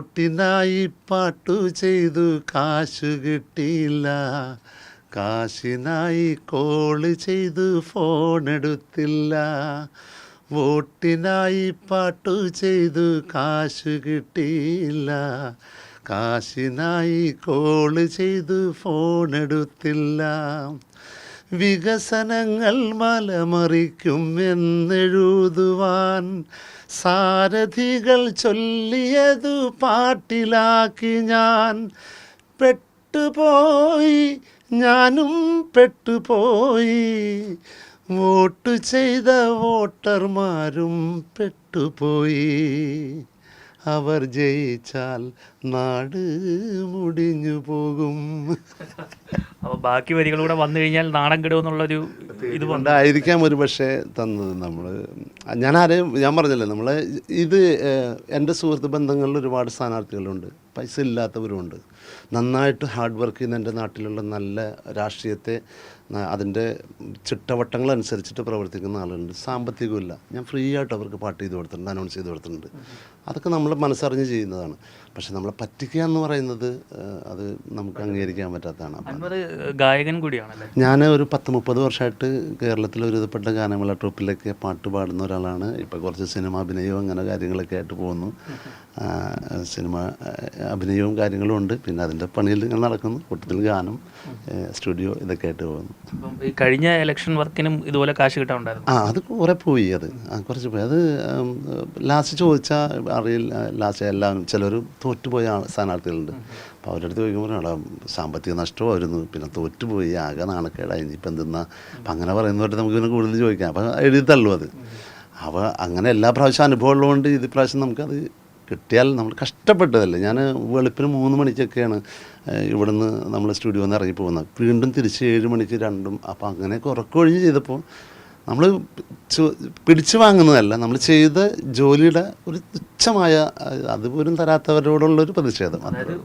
വോട്ടിനായി പാട്ടു ചെയ്തു കാശു കിട്ടിയില്ല. കാശിനായി കോൾ ചെയ്തു ഫോൺ എടുത്തില്ല. വോട്ടിനായി പാട്ടു ചെയ്തു കാശു കിട്ടിയില്ല. കാശിനായി കോൾ ചെയ്തു ഫോൺ എടുത്തില്ല. വികസനങ്ങൾ മലമറിക്കും എന്നെഴുതുവാൻ സാരഥികൾ ചൊല്ലിയതു പാട്ടിലാക്കി ഞാൻ. പെട്ടുപോയി ഞാനും പെട്ടുപോയി. വോട്ട് ചെയ്ത വോട്ടർമാരും പെട്ടുപോയി. അവർ ജയിച്ചാൽ നാട് മുടിഞ്ഞു പോകും ബാക്കി വരികളൂടെ വന്നു കഴിഞ്ഞാൽ നാണം കെടുമെന്നുള്ളൊരു ഇത് ഉണ്ടായിരിക്കാം കൊണ്ടായിരിക്കാം ഒരു പക്ഷേ തന്നത് നമ്മൾ ഞാൻ ആരെയും ഞാൻ പറഞ്ഞല്ലോ നമ്മൾ ഇത് എന്റെ സുഹൃത്ത് ബന്ധങ്ങളിൽ ഒരുപാട് സ്ഥാനാർത്ഥികളുണ്ട്. പൈസ ഇല്ലാത്തവരുമുണ്ട്. നന്നായിട്ട് ഹാർഡ് വർക്ക് ചെയ്യുന്ന എന്റെ നാട്ടിലുള്ള നല്ല രാഷ്ട്രീയത്തെ അതിന്റെ ചിട്ടവട്ടങ്ങൾ അനുസരിച്ചിട്ട് പ്രവർത്തിക്കുന്ന ആളുണ്ട്. സാമ്പത്തികമില്ല ഞാൻ ഫ്രീ ആയിട്ട് അവർക്ക് പാട്ട് ചെയ്ത് കൊടുത്തിട്ടുണ്ട് അനൗൺസ് ചെയ്ത് കൊടുത്തിട്ടുണ്ട്. അതൊക്കെ നമ്മൾ മനസ്സറിഞ്ഞ് ചെയ്യുന്നതാണ്. പക്ഷെ നമ്മളെ പറ്റിക്കുക എന്ന് പറയുന്നത് അത് നമുക്ക് അംഗീകരിക്കാൻ പറ്റാത്തതാണ്. ഗായകൻ കൂടിയാണ് ഞാൻ ഒരു പത്ത് മുപ്പത് വർഷമായിട്ട് കേരളത്തിൽ ഒരുവിധപ്പെട്ട ഗാനമേള ട്രൂപ്പിലൊക്കെ പാട്ട് പാടുന്ന ഒരാളാണ്. ഇപ്പോൾ കുറച്ച് സിനിമ അഭിനയവും അങ്ങനെ കാര്യങ്ങളൊക്കെ ആയിട്ട് പോകുന്നു. സിനിമ അഭിനയവും കാര്യങ്ങളും ഉണ്ട്. പിന്നെ അതിന്റെ പണിയിൽ ഇങ്ങനെ നടക്കുന്നു. കൂട്ടത്തിൽ ഗാനം സ്റ്റുഡിയോ ഇതൊക്കെ ആയിട്ട് പോകുന്നു. ഈ കഴിഞ്ഞ ഇലക്ഷൻ വർക്കിനും ഇതുപോലെ കാശ് കിട്ടാറുണ്ടായിരുന്നു? ആ അത് കുറെ പോയി അത്. ആ കുറച്ച് പോയി. അത് ലാസ്റ്റ് ചോദിച്ചാൽ അറിയില്ല. ലാസ്റ്റ് എല്ലാവരും ചിലർ തോറ്റുപോയ സ്ഥാനാർത്ഥികളുണ്ട്. അപ്പോൾ അവരുടെ അടുത്ത് ചോദിക്കുമ്പോൾ അവിടെ സാമ്പത്തിക നഷ്ടമായിരുന്നു പിന്നെ തോറ്റുപോയി. ആകെ നാണക്കേടായി. ഇനിയിപ്പോൾ എന്തെന്നാ? അപ്പം അങ്ങനെ പറയുന്നവരുടെ നമുക്ക് പിന്നെ കൂടുതൽ ചോദിക്കാം. അപ്പം എഴുതി തള്ളും അത്. അപ്പോൾ അങ്ങനെ എല്ലാ പ്രാവശ്യം അനുഭവമുള്ളതുകൊണ്ട് ഇത് പ്രാവശ്യം നമുക്കത് കിട്ടിയാൽ നമ്മൾ കഷ്ടപ്പെട്ടതല്ലേ? ഞാൻ വെളുപ്പിന് മൂന്ന് മണിക്കൊക്കെയാണ് ഇവിടുന്ന് നമ്മൾ സ്റ്റുഡിയോയിൽ നിന്ന് ഇറങ്ങി പോകുന്നത് വീണ്ടും തിരിച്ച് ഏഴ് മണിക്ക് രണ്ടും അപ്പോൾ അങ്ങനെയൊക്കെ ഉറക്കമൊഴിഞ്ഞ് ചെയ്തപ്പോൾ നമ്മൾ പിടിച്ചു വാങ്ങുന്നതല്ല നമ്മൾ ചെയ്ത ജോലിയുടെ ഒരു തുച്ഛമായ അതുപോലും അത് പോലും തരാത്തവരോടുള്ള ഒരു പ്രതിഷേധം